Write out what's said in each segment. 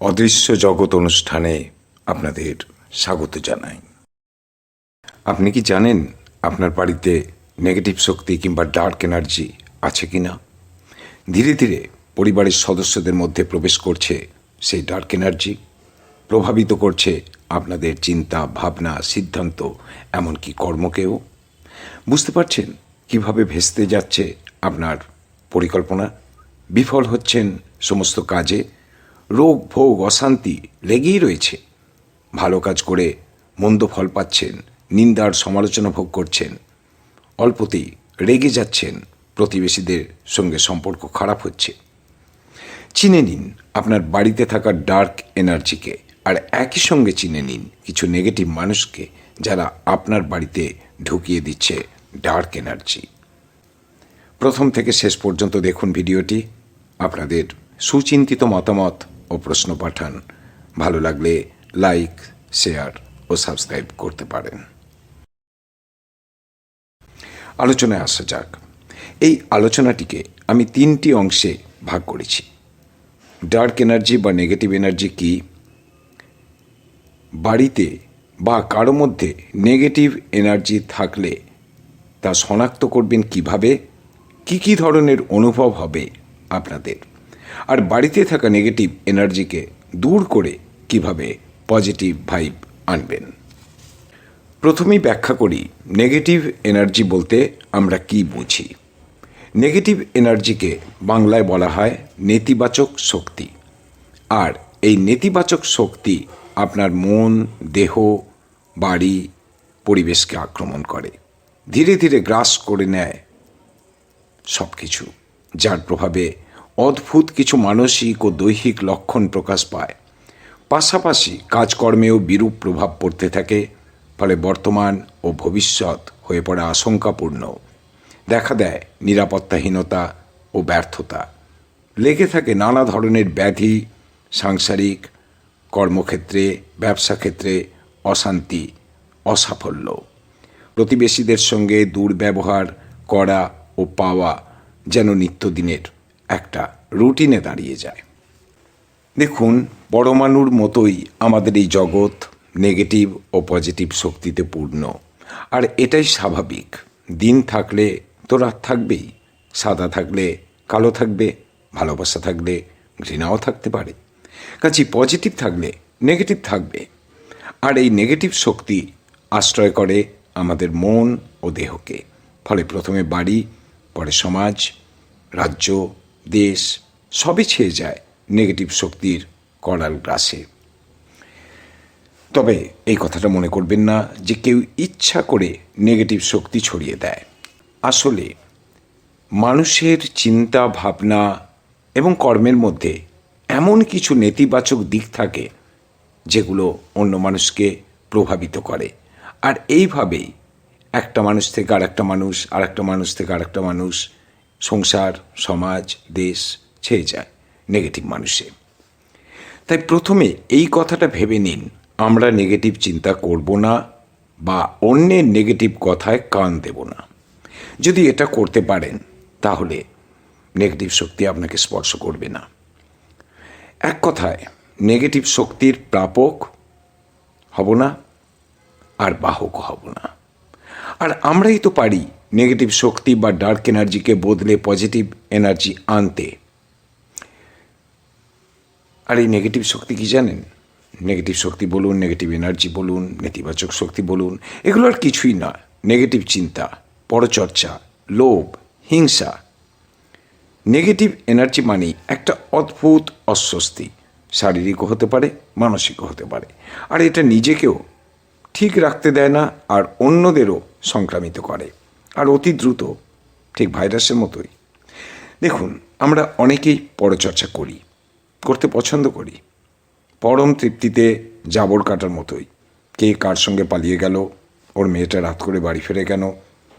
অদৃশ্য জগৎ অনুষ্ঠানে আপনাদের স্বাগত জানাই। আপনি কি জানেন আপনার বাড়িতে নেগেটিভ শক্তি কিংবা ডার্ক এনার্জি আছে কি না ধীরে ধীরে পরিবারের সদস্যদের মধ্যে প্রবেশ করছে সেই ডার্ক এনার্জি প্রভাবিত করছে আপনাদের চিন্তা, ভাবনা, সিদ্ধান্ত, এমনকি কর্মকেও। বুঝতে পারছেন কীভাবে ভেস্তে যাচ্ছে আপনার পরিকল্পনা? বিফল হচ্ছেন সমস্ত কাজে রোগ, ভোগ, অশান্তি লেগেই রয়েছে। ভালো কাজ করে মন্দ ফল পাচ্ছেন, নিন্দার সমালোচনা ভোগ করছেন, অল্পতেই রেগে যাচ্ছেন প্রতিবেশীদের সঙ্গে সম্পর্ক খারাপ হচ্ছে। চিনে নিন, আপনার বাড়িতে থাকা ডার্ক এনার্জিকে, আর একই সঙ্গে চিনে নিন কিছু নেগেটিভ মানুষকে যারা আপনার বাড়িতে ঢুকিয়ে দিচ্ছে ডার্ক এনার্জি। প্রথম থেকে শেষ পর্যন্ত দেখুন ভিডিওটি। আপনাদের সুচিন্তিত মতামত ও প্রশ্ন পাঠান। ভালো লাগলে লাইক, শেয়ার ও সাবস্ক্রাইব করতে পারেন। আলোচনায় আসা যাক। এই আলোচনাটিকে আমি তিনটি অংশে ভাগ করেছি। ডার্ক এনার্জি বা নেগেটিভ এনার্জি কি? বাড়িতে বা কারও মধ্যে নেগেটিভ এনার্জি থাকলে তা শনাক্ত করবেন কীভাবে? কি কি ধরনের অনুভব হবে আপনাদের? আর বাড়িতে থাকা নেগেটিভ এনার্জিকে দূর করে কীভাবে পজিটিভ ভাইব আনবেন? প্রথমেই ব্যাখ্যা করি নেগেটিভ এনার্জি বলতে আমরা কি বুঝি? নেগেটিভ এনার্জিকে বাংলায় বলা হয় নেতিবাচক শক্তি। আর এই নেতিবাচক শক্তি আপনার মন, দেহ, বাড়ি, পরিবেশকে আক্রমণ করে। ধীরে ধীরে গ্রাস করে নেয় সব কিছু যার প্রভাবে অদ্ভুত কিছু মানসিক ও দৈহিক লক্ষণ প্রকাশ পায়। পাশাপাশি কাজকর্মেও বিরূপ প্রভাব পড়তে থাকে, ফলে বর্তমান ও ভবিষ্যৎ হয়ে পড়ে আশঙ্কাপূর্ণ। দেখা দেয় নিরাপত্তাহীনতা ও ব্যর্থতা। লেগে থাকে নানা ধরনের ব্যাধি, সাংসারিক কর্মক্ষেত্রে ব্যবসা ক্ষেত্রে অশান্তি, অসাফল্য। প্রতিবেশীদের সঙ্গে দুর্ব্যবহার করা ও পাওয়া যেন নিত্যদিনের একটা রুটিনে দাঁড়িয়ে যায়। দেখুন পরমাণুর মতোই আমাদের এই জগৎ নেগেটিভ ও পজিটিভ শক্তিতে পূর্ণ। আর এটাই স্বাভাবিক। দিন থাকলে তো রাত থাকবেই, সাদা থাকলে কালো থাকবে, ভালোবাসা থাকলে ঘৃণাও থাকতে পারে। কাজে পজিটিভ থাকলে নেগেটিভ থাকবে। আর এই নেগেটিভ শক্তি আশ্রয় করে আমাদের মন ও দেহকে। ফলে প্রথমে বাড়ি, পরে সমাজ, রাজ্য দেশ সবই ছেয়ে যায় নেগেটিভ শক্তির করাল গ্রাসে। তবে এই কথাটা মনে করবেন না যে কেউ ইচ্ছা করে নেগেটিভ শক্তি ছড়িয়ে দেয়। আসলে মানুষের চিন্তা, ভাবনা এবং কর্মের মধ্যে এমন কিছু নেতিবাচক দিক থাকে যেগুলো অন্য মানুষকে প্রভাবিত করে। আর এইভাবেই একটা মানুষ থেকে আর একটা মানুষ আর একটা মানুষ থেকে আর একটা মানুষ সংসার, সমাজ, দেশ ছেয়ে যায় নেগেটিভ মানুষে। তাই প্রথমে এই কথাটা ভেবে নিন, আমরা নেগেটিভ চিন্তা করব না বা অন্যের নেগেটিভ কথায় কান দেব না। যদি এটা করতে পারেন, তাহলে নেগেটিভ শক্তি আপনাকে স্পর্শ করবে না। এক কথায় নেগেটিভ শক্তির প্রাপক হব না, আর বাহক হব না। আর আমরাই তো পারি নেগেটিভ শক্তি বা ডার্ক এনার্জিকে বদলে পজিটিভ এনার্জি আনতে। আর এই নেগেটিভ শক্তি কি জানেন? নেগেটিভ শক্তি বলুন নেগেটিভ এনার্জি বলুন, নেতিবাচক শক্তি বলুন, এগুলো আর কিছুই না। নেগেটিভ চিন্তা, পরচর্চা, লোভ, হিংসা। নেগেটিভ এনার্জি মানেই একটা অদ্ভুত অস্বস্তি। শারীরিকও হতে পারে, মানসিকও হতে পারে। আর এটা নিজেকেও ঠিক রাখতে দেয় না, আর অন্যদেরও সংক্রামিত করে। আর অতি দ্রুত, ঠিক ভাইরাসের মতোই। দেখুন, আমরা অনেকেই পরচর্চা করি, করতে পছন্দ করি। পরম তৃপ্তিতে জাবর কাটার মতোই। কে কার সঙ্গে পালিয়ে গেল, ওর মেয়েটা রাত করে বাড়ি ফেরে কেন,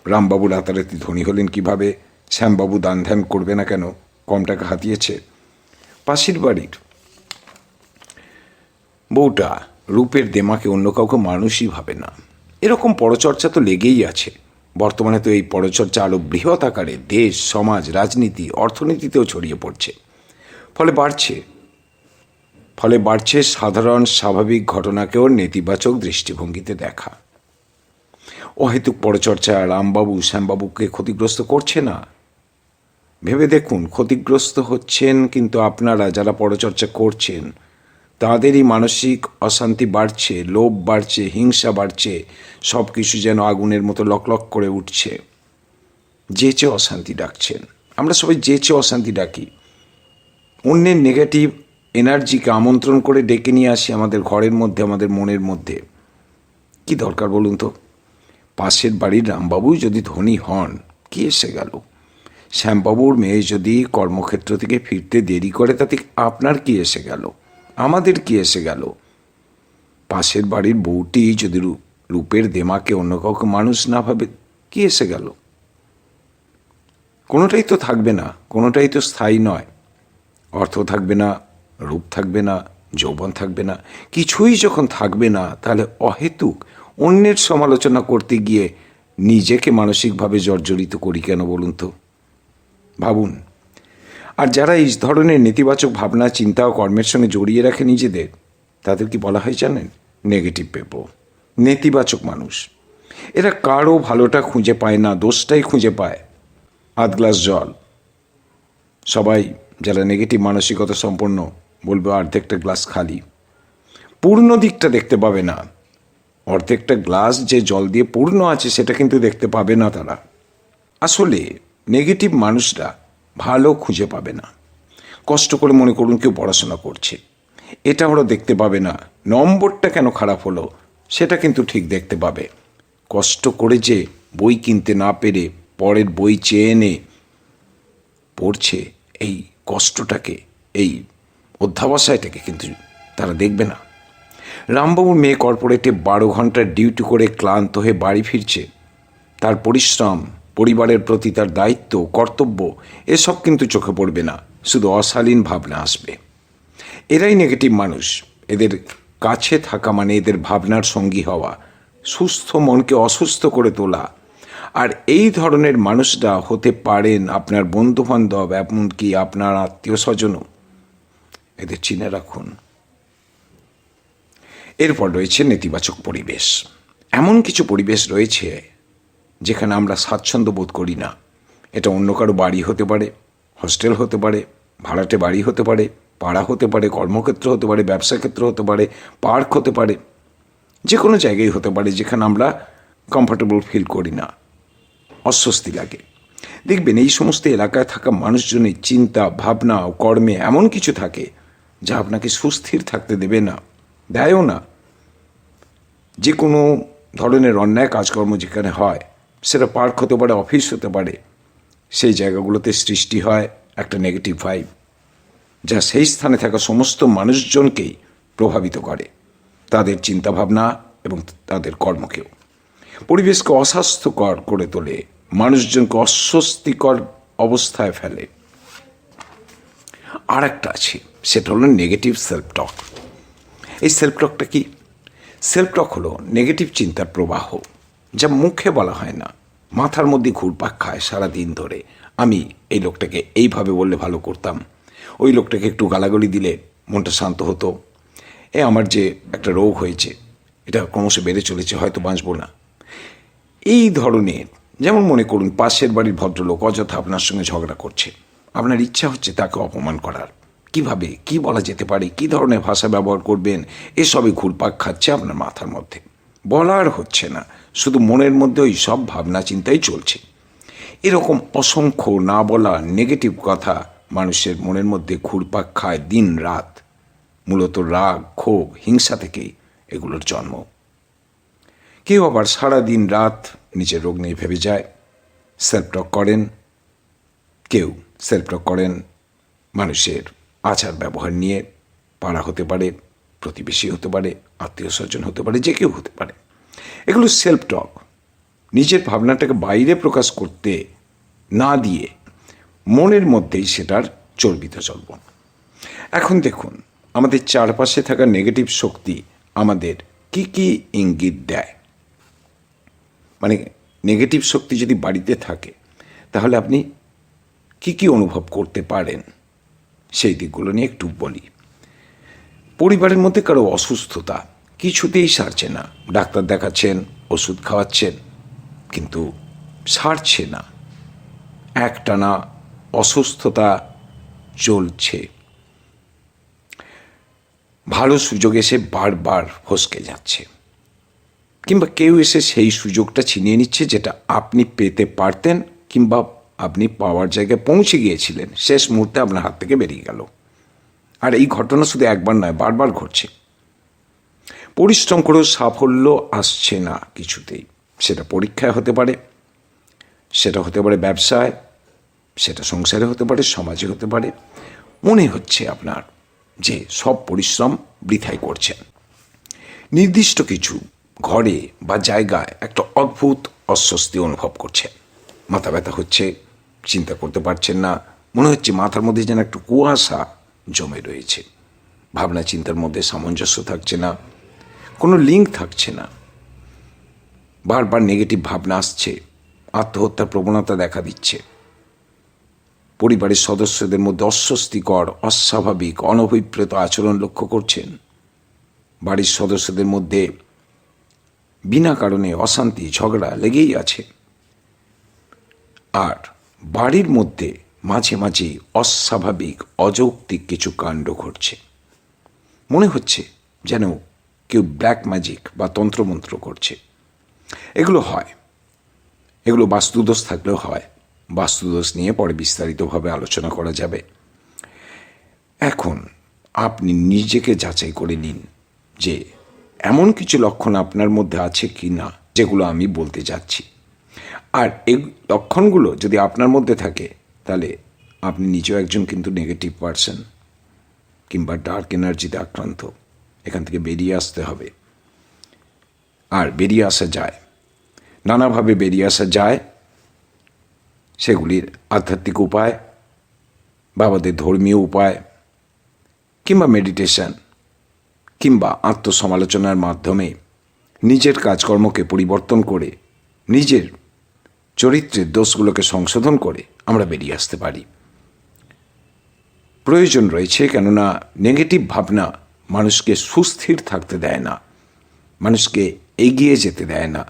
রামবাবু রাতারাতি ধনী হলেন কীভাবে, শ্যামবাবু দান ধ্যান করবে না কেন, কম টাকা হাতিয়েছে। পাশের বাড়ির বউটা রূপের দেমাকে অন্য কাউকে মানুষই ভাবে না। এরকম পরচর্চা তো লেগেই আছে। বর্তমানে তো এই পরচর্চা আরও বৃহৎ আকারে দেশ, সমাজ, রাজনীতি, অর্থনীতিতেও ছড়িয়ে পড়ছে। ফলে বাড়ছে। ফলে বাড়ছে সাধারণ, স্বাভাবিক ঘটনাকেও নেতিবাচক দৃষ্টিভঙ্গিতে দেখা। অহেতুক পরচর্চা রামবাবু, শ্যামবাবুকে ক্ষতিগ্রস্ত করছে না। ভেবে দেখুন, ক্ষতিগ্রস্ত হচ্ছেন কিন্তু আপনারা যারা পরচর্চা করছেন তাদেরই মানসিক অশান্তি বাড়ছে, লোভ বাড়ছে, হিংসা বাড়ছে সব কিছু যেন আগুনের মতো লকলক করে উঠছে। যেচে অশান্তি ডাকছেন। আমরা সবাই যেচে অশান্তি ডাকি। অন্যের নেগেটিভ এনার্জিকে আমন্ত্রণ করে ডেকে নিয়ে আসি আমাদের ঘরের মধ্যে, আমাদের মনের মধ্যে। কি দরকার বলুন তো? পাশের বাড়ির রামবাবুই যদি ধনী হন, কি এসে গেল? শ্যামবাবুর মেয়ে যদি কর্মক্ষেত্র থেকে ফিরতে দেরি করে, তাতে আপনার কি এসে গেল? আমাদের কি এসে গেল? পাশের বাড়ির বউটি যদি রূপের দেমাকে অন্য কাউকে মানুষ না ভাবে, কি এসে গেল? কোনোটাই তো থাকবে না, কোনোটাই তো স্থায়ী নয়। অর্থ থাকবে না, রূপ থাকবে না, যৌবন থাকবে না, কিছুই যখন থাকবে না, তাহলে অহেতুক। অন্যের সমালোচনা করতে গিয়ে নিজেকে মানসিকভাবে জর্জরিত করি কেন বলুন তো? ভাবুন। আর যারা এই ধরনের নেতিবাচক ভাবনা, চিন্তা ও কর্মের সঙ্গে জড়িয়ে রাখে নিজেদের, তাদের কি বলা হয় জানেন? নেগেটিভ পেপো নেতিবাচক মানুষ। এরা কারও ভালোটা খুঁজে পায় না, দোষটাই খুঁজে পায়। আধ গ্লাস জল। সবাই যারা নেগেটিভ মানসিকতা সম্পন্ন, বলবে অর্ধেকটা গ্লাস খালি। পূর্ণ দিকটা দেখতে পাবে না। অর্ধেকটা গ্লাস যে জল দিয়ে পূর্ণ আছে, সেটা কিন্তু দেখতে পাবে না তারা। আসলে নেগেটিভ মানুষরা ভালো খুঁজে পাবে না। কষ্ট করে মনে করুন কেউ পড়াশোনা করছে। এটা ওরা দেখতে পাবে না। নম্বরটা কেন খারাপ হলো, সেটা কিন্তু ঠিক দেখতে পাবে। কষ্ট করে যে বই কিনতে না পেরে পরের বই চেয়ে এনে পড়ছে, এই কষ্টটাকে, এই অধ্যাবসায়টাকে কিন্তু তারা দেখবে না। রামবাবুর মেয়ে কর্পোরেটে বারো ঘণ্টার ডিউটি করে ক্লান্ত হয়ে বাড়ি ফিরছে। তার পরিশ্রম পরিবারের প্রতি তার দায়িত্ব, কর্তব্য, এসব কিন্তু চোখে পড়বে না, শুধু অশালীন ভাবনা আসবে। এরাই নেগেটিভ মানুষ। এদের কাছে থাকা মানে এদের ভাবনার সঙ্গী হওয়া, সুস্থ মনকে অসুস্থ করে তোলা। আর এই ধরনের মানুষরা হতে পারেন আপনার বন্ধুবান্ধব, এমনকি আপনার আত্মীয় স্বজনও এদের চিনে রাখুন। এরপর রয়েছে নেতিবাচক পরিবেশ। এমন কিছু পরিবেশ রয়েছে যেখানে আমরা স্বাচ্ছন্দ্য বোধ করি না। এটা অন্য কারও বাড়ি হতে পারে, হস্টেল হতে পারে, ভাড়াটে বাড়ি হতে পারে, পাড়া হতে পারে, কর্মক্ষেত্র হতে পারে, ব্যবসা ক্ষেত্র হতে পারে, পার্ক হতে পারে যে কোনো জায়গায় হতে পারে যেখানে আমরা কমফর্টেবল ফিল করি না। অস্বস্তি লাগে। দেখবেন এই সমস্ত এলাকায় থাকা মানুষজনের চিন্তা, ভাবনা ও কর্মে এমন কিছু থাকে যা আপনাকে সুস্থির থাকতে দেবে না, দেয়ও না। যে কোনো ধরনের অন্যায় কাজকর্ম যেখানে হয় সেটা পার্ক হতে পারে অফিস হতে পারে, সেই জায়গাগুলোতে সৃষ্টি হয় একটা নেগেটিভ ভাইব যা সেই স্থানে থাকা সমস্ত মানুষজনকেই প্রভাবিত করে, তাদের চিন্তাভাবনা এবং তাদের কর্মকেও। পরিবেশকে অস্বাস্থ্যকর করে তোলে, মানুষজনকে অস্বস্তিকর অবস্থায় ফেলে। আর একটা আছে, সেটা হলো নেগেটিভ সেলফ টক এই সেলফ টকটা কি? সেলফ টক হলো নেগেটিভ চিন্তার প্রবাহ। যা মুখে বলা হয় না, মাথার মধ্যে ঘুরপাক খায় সারা দিন ধরে। আমি এই লোকটাকে এইভাবে বললে ভালো করতাম। ওই লোকটাকে একটু গালাগালি দিলে মনটা শান্ত হতো। এ আমার যে একটা রোগ হয়েছে, এটা ক্রমশ বেড়ে চলেছে, হয়তো বাঁচবো না। এই ধরনের, যেমন মনে করুন, পাশের বাড়ির ভদ্রলোক অযথা আপনার সঙ্গে ঝগড়া করছে। আপনার ইচ্ছা হচ্ছে তাকে অপমান করার। কীভাবে, কি বলা যেতে পারে, কি ধরনের ভাষা ব্যবহার করবেন, এসবই ঘুরপাক খাচ্ছে আপনার মাথার মধ্যে। বলার হচ্ছে না। শুধু মনের মধ্যে ওই সব ভাবনা চিন্তাই চলছে। এরকম অসংখ্য না বলা নেগেটিভ কথা মানুষের মনের মধ্যে ঘুরপাক খায় দিন রাত। মূলত রাগ, ক্ষোভ, হিংসা থেকেই এগুলোর জন্ম। কেউ আবার সারা দিন রাত নিজের রোগ নিয়ে ভেবে যায়। সেলফ টক করেন। কেউ সেলফ টক করেন। মানুষের আচার ব্যবহার নিয়ে পাড়া হতে পারে। প্রতিবেশী হতে পারে, আত্মীয় স্বজন হতে পারে, যে কেউ হতে পারে। এগুলো সেলফ টক নিজের ভাবনাটাকে বাইরে প্রকাশ করতে না দিয়ে মনের মধ্যেই সেটার চর্বিত চলব। এখন দেখুন, আমাদের চারপাশে থাকা নেগেটিভ শক্তি আমাদের কি কি ইঙ্গিত দেয়? মানে নেগেটিভ শক্তি যদি বাড়িতে থাকে, তাহলে আপনি কি কি অনুভব করতে পারেন? সেই দিকগুলো নিয়ে একটু বলি। পরিবারের মধ্যে কারও অসুস্থতা কিছুতেই সারছে না। ডাক্তার দেখাচ্ছেন, ওষুধ খাওয়াচ্ছেন, কিন্তু সারছে না। একটানা অসুস্থতা চলছে। ভালো সুযোগ এসে বারবার ফসকে যাচ্ছে। কিংবা কেউ এসে সেই সুযোগটা ছিনিয়ে নিচ্ছে যেটা আপনি পেতে পারতেন কিংবা আপনি পাওয়ার জায়গায় পৌঁছে গিয়েছিলেন। শেষ মুহূর্তে আপনার হাত থেকে বেরিয়ে গেল। আর এই ঘটনা শুধু একবার নয়, বারবার ঘটছে। পরিশ্রম করেও সাফল্য আসছে না কিছুতেই। সেটা পরীক্ষায় হতে পারে, সেটা হতে পারে ব্যবসায়, সেটা সংসারে হতে পারে, সমাজে হতে পারে। মনে হচ্ছে আপনার যে সব পরিশ্রম বৃথাই করছেন নির্দিষ্ট কিছু ঘরে বা জায়গায় একটা অদ্ভুত অস্বস্তি অনুভব করছেন মাথা ব্যথা হচ্ছে, চিন্তা করতে পারছেন না। মনে হচ্ছে মাথার মধ্যে যেন একটু কুয়াশা জমে রয়েছে। ভাবনা চিন্তার মধ্যে সামঞ্জস্য থাকছে না, কোনো লিঙ্ক থাকছে না। বারবার নেগেটিভ ভাবনা আসছে, আত্মহত্যার প্রবণতা দেখা দিচ্ছে। পরিবারের সদস্যদের মধ্যে অস্বস্তিকর, অস্বাভাবিক, অনভিপ্রেত আচরণ লক্ষ্য করছেন। বাড়ির সদস্যদের মধ্যে বিনা কারণে অশান্তি, ঝগড়া লেগেই আছে। আর বাড়ির মধ্যে মাঝে মাঝে অস্বাভাবিক, অযৌক্তিক কিছু কাণ্ড ঘটছে। মনে হচ্ছে যেন কেউ ব্ল্যাক ম্যাজিক বা তন্ত্রমন্ত্র করছে। এগুলো হয়। এগুলো বাস্তুদোষ থাকলেও হয়। বাস্তুদোষ নিয়ে পরে বিস্তারিতভাবে আলোচনা করা যাবে। এখন আপনি নিজেকে যাচাই করে নিন যে এমন কিছু লক্ষণ আপনার মধ্যে আছে কি না যেগুলো আমি বলতে যাচ্ছি। আর এই লক্ষণগুলো যদি আপনার মধ্যে থাকে তাহলে আপনি নিজেও একজন কিন্তু নেগেটিভ পারসন কিংবা ডার্ক এনার্জিতে আক্রান্ত। এখান থেকে বেরিয়ে আসতে হবে। আর বেরিয়ে আসা যায়। নানাভাবে বেরিয়ে আসা যায়। সেগুলির আধ্যাত্মিক উপায়, বাবাদের ধর্মীয় উপায়, কিংবা মেডিটেশন কিংবা আত্মসমালোচনার মাধ্যমে নিজের কাজকর্মকে পরিবর্তন করে, নিজের চরিত্রের দোষগুলোকে সংশোধন করে আমরা বেরিয়ে আসতে পারি। প্রয়োজন রয়েছে কেননা নেগেটিভ ভাবনা মানুষকে সুস্থির থাকতে দেয় না, মানুষকে এগিয়ে যেতে দেয় না।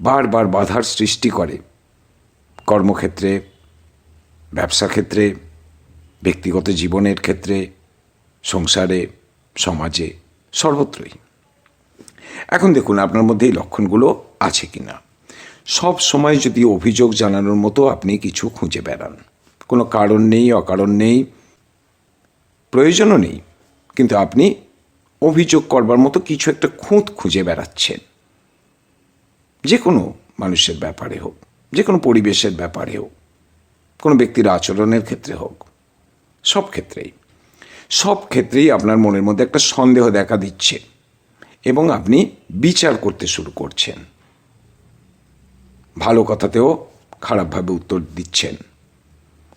বারবার বাধার সৃষ্টি করে কর্মক্ষেত্রে, ব্যবসা ক্ষেত্রে, ব্যক্তিগত জীবনের ক্ষেত্রে, সংসারে, সমাজে, সর্বত্রই। এখন দেখুন আপনার মধ্যে এই লক্ষণগুলো আছে কি না সব সময় যদি অভিযোগ জানানোর মতো আপনি কিছু খুঁজে বেড়ান। কোনো কারণ নেই, অকারণ নেই, প্রয়োজনও নেই। কিন্তু আপনি অভিযোগ করবার মতো কিছু একটা খুঁত খুঁজে বেড়াচ্ছেন। যে কোনো মানুষের ব্যাপারে হোক যে কোনো পরিবেশের ব্যাপারে হোক, কোনো ব্যক্তির আচরণের ক্ষেত্রে হোক, সব ক্ষেত্রেই। সব ক্ষেত্রেই আপনার মনের মধ্যে একটা সন্দেহ দেখা দিচ্ছে এবং আপনি বিচার করতে শুরু করছেন। ভালো কথাতেও খারাপভাবে উত্তর দিচ্ছেন।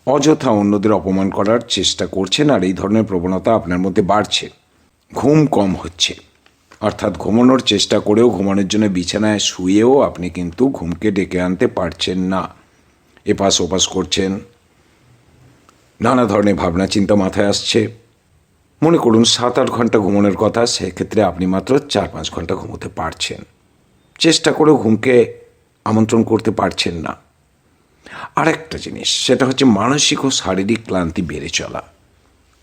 অযথা অন্যদের অপমান করার চেষ্টা করছেন আর এই ধরনের প্রবণতা আপনার মধ্যে বাড়ছে। ঘুম কম হচ্ছে। অর্থাৎ ঘুমানোর চেষ্টা করেও ঘুমানোর জন্য বিছানায় শুয়েও আপনি কিন্তু ঘুমকে ডেকে আনতে পারছেন না। এপাশ ওপাশ করছেন। নানা ধরনের ভাবনা চিন্তা মাথায় আসছে। মনে করুন সাত আট ঘণ্টা ঘুমানোর কথা, সেক্ষেত্রে আপনি মাত্র চার পাঁচ ঘণ্টা ঘুমোতে পারছেন। চেষ্টা করেও ঘুমকে আমন্ত্রণ করতে পারছেন না। আরেকটা জিনিস, সেটা হচ্ছে মানসিক ও শারীরিক ক্লান্তি বেড়ে চলা।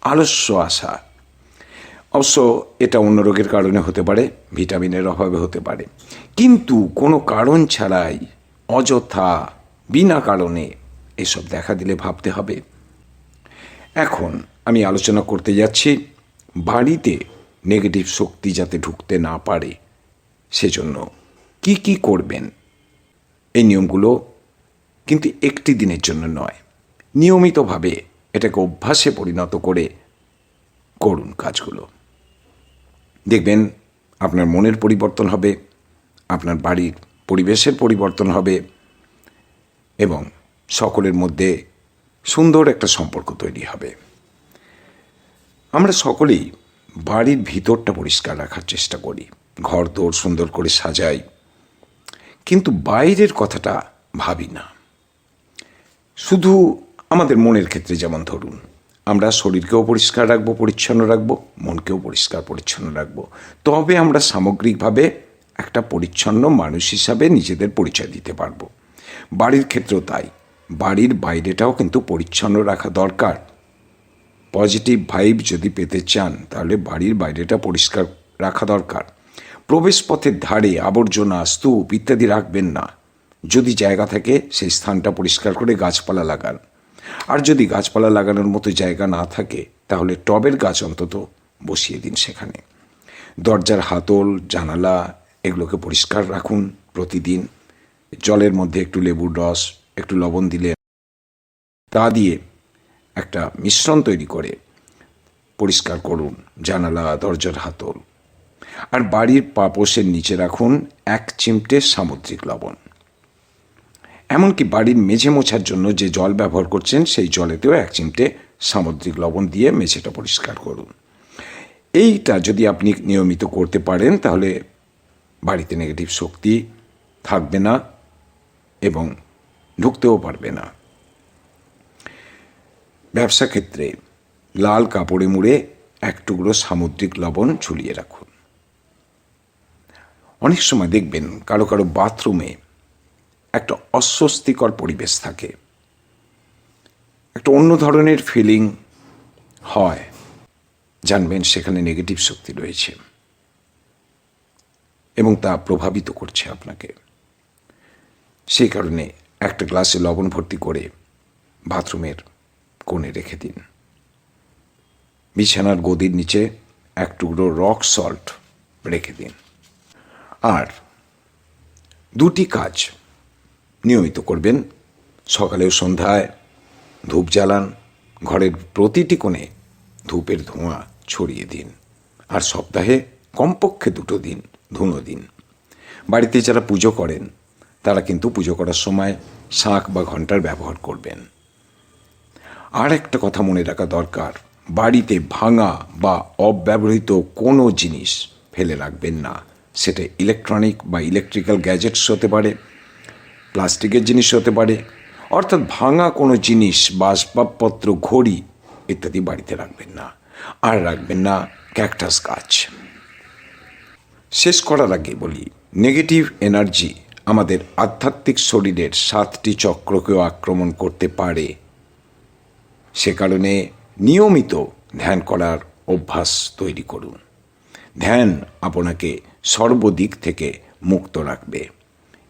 আলস্য আসা। অবশ্য এটা অন্য রোগের কারণে হতে পারে, ভিটামিনের অভাবে হতে পারে। কিন্তু কোনো কারণ ছাড়াই, অযথা, বিনা কারণে এসব দেখা দিলে ভাবতে হবে। এখন আমি আলোচনা করতে যাচ্ছি, বাড়িতে নেগেটিভ শক্তি যাতে ঢুকতে না পারে, সেজন্য কি কি করবেন? নিয়মগুলো কিন্তু একটি দিনের জন্য নয়। নিয়মিতভাবে এটাকে অভ্যাসে পরিণত করে করুন কাজগুলো। দেখবেন আপনার মনের পরিবর্তন হবে, আপনার বাড়ির পরিবেশের পরিবর্তন হবে এবং সকলের মধ্যে সুন্দর একটা সম্পর্ক তৈরি হবে। আমরা সকলেই বাড়ির ভিতরটা পরিষ্কার রাখার চেষ্টা করি। ঘর দোর সুন্দর করে সাজাই কিন্তু বাইরের কথাটা ভাবি না। শুধু আমাদের মনের ক্ষেত্রে যেমন ধরুন, আমরা শরীরকেও পরিষ্কার রাখব, পরিচ্ছন্ন রাখব, মনকেও পরিষ্কার, পরিচ্ছন্ন রাখব। তবে আমরা সামগ্রিকভাবে একটা পরিচ্ছন্ন মানুষ হিসাবে নিজেদের পরিচয় দিতে পারব। বাড়ির ক্ষেত্রেও তাই। বাড়ির বাইরেটাও কিন্তু পরিচ্ছন্ন রাখা দরকার। পজিটিভ ভাইব যদি পেতে চান, তাহলে বাড়ির বাইরেটা পরিষ্কার রাখা দরকার। প্রবেশপথের ধারে আবর্জনা, স্তূপ ইত্যাদি রাখবেন না। যদি জায়গা থাকে, সেই স্থানটা পরিষ্কার করে গাছপালা লাগান। আর যদি গাছপালা লাগানোর মতো জায়গা না থাকে, তাহলে টবের গাছ অন্তত বসিয়ে দিন সেখানে। দরজার হাতল, জানালা, এগুলোকে পরিষ্কার রাখুন প্রতিদিন। জলের মধ্যে একটু লেবুর রস, একটু লবণ দিলে তা দিয়ে একটা মিশ্রণ তৈরি করে পরিষ্কার করুন জানালা, দরজার হাতল। আর বাড়ির পাপোশের নিচে রাখুন এক চিমটে সামুদ্রিক লবণ। এমনকি বাড়ির মেঝে মোছার জন্য যে জল ব্যবহার করছেন, সেই জলেতেও এক চিমটে সামুদ্রিক লবণ দিয়ে মেঝেটা পরিষ্কার করুন। এইটা যদি আপনি নিয়মিত করতে পারেন, তাহলে বাড়িতে নেগেটিভ শক্তি থাকবে না এবং ঢুকতেও পারবে না। ব্যবসা ক্ষেত্রে লাল কাপড়ে মুড়ে এক টুকরো সামুদ্রিক লবণ ঝুলিয়ে রাখুন। অনেক সময় দেখবেন কারও কারও বাথরুমে একটা অস্বস্তিকর পরিবেশ থাকে। একটা অন্য ধরনের ফিলিং হয়। জানবেন সেখানে নেগেটিভ শক্তি রয়েছে। এবং তা প্রভাবিত করছে আপনাকে। সেই কারণে একটা গ্লাসে লবণ ভর্তি করে বাথরুমের কোণে রেখে দিন। বিছানার গদির নিচে এক টুকরো রক সল্ট রেখে দিন। আর দুটি কাজ নিয়মিত করবেন। সকালে ও সন্ধ্যায় ধূপ জ্বালান, ঘরের প্রতিটি কোণে ধূপের ধোঁয়া ছড়িয়ে দিন আর সপ্তাহে কমপক্ষে দুটো দিন, ধুনো দিন। বাড়িতে যারা পুজো করেন, তারা কিন্তু পুজো করার সময় শাঁখ বা ঘণ্টার ব্যবহার করবেন। আর একটা কথা মনে রাখা দরকার, বাড়িতে ভাঙা বা অব্যবহৃত কোনো জিনিস ফেলে রাখবেন না। সেটা ইলেকট্রনিক বা ইলেকট্রিক্যাল গ্যাজেটস হতে পারে, প্লাস্টিকের জিনিস হতে পারে, অর্থাৎ ভাঙা কোনো জিনিস বা আসবাবপত্র ঘড়ি ইত্যাদি বাড়িতে রাখবেন না। আর রাখবেন না ক্যাকটাস গাছ। শেষ করার আগে বলি নেগেটিভ এনার্জি আমাদের আধ্যাত্মিক শরীরের সাতটি চক্রকেও আক্রমণ করতে পারে। সে কারণে নিয়মিত ধ্যান করার অভ্যাস তৈরি করুন। ধ্যান আপনাকে সর্বদিক থেকে মুক্ত রাখবে।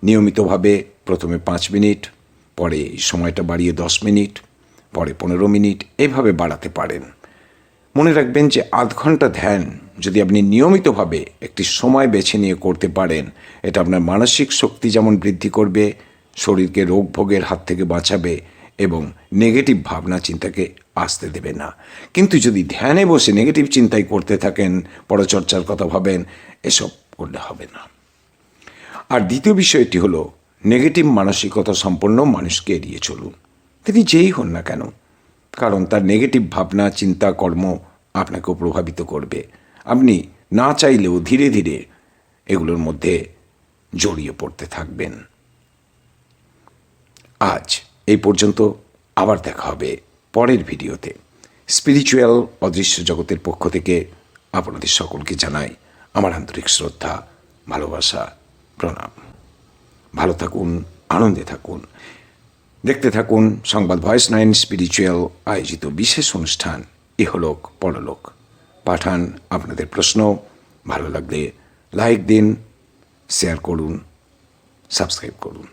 নিয়মিতভাবে প্রথমে পাঁচ মিনিট, পরে সময়টা বাড়িয়ে দশ মিনিট, পরে পনেরো মিনিট, এভাবে বাড়াতে পারেন। মনে রাখবেন যে আধ ঘণ্টা ধ্যান যদি আপনি নিয়মিতভাবে একটি সময় বেছে নিয়ে করতে পারেন, এটা আপনার মানসিক শক্তি যেমন বৃদ্ধি করবে, শরীরকে রোগ ভোগের হাত থেকে বাঁচাবে এবং নেগেটিভ ভাবনা চিন্তাকে আসতে দেবে না। কিন্তু যদি ধ্যানে বসে নেগেটিভ চিন্তাই করতে থাকেন, পরচর্চার কথা ভাবেন, এসব করলে হবে না। আর দ্বিতীয় বিষয়টি হলো নেগেটিভ মানসিকতা সম্পন্ন মানুষকে এড়িয়ে চলুন। তিনি যেই হন না কেন, কারণ তার নেগেটিভ ভাবনা, চিন্তা, কর্ম আপনাকেও প্রভাবিত করবে। আপনি না চাইলেও ধীরে ধীরে এগুলোর মধ্যে জড়িয়ে পড়তে থাকবেন। আজ এই পর্যন্ত, আবার দেখা হবে পরের ভিডিওতে। স্পিরিচুয়াল অদৃশ্য জগতের পক্ষ থেকে আপনাদের সকলকে জানাই আমার আন্তরিক শ্রদ্ধা, ভালোবাসা, প্রণাম। ভালো থাকুন, আনন্দে থাকুন। দেখতে থাকুন সংবাদ ভয়েস নাইন স্পিরিচুয়াল আয়োজিত বিশেষ অনুষ্ঠান ইহলোক, পরলোক। পাঠান আপনাদের প্রশ্ন, ভালো লাগলে লাইক দিন, শেয়ার করুন, সাবস্ক্রাইব করুন।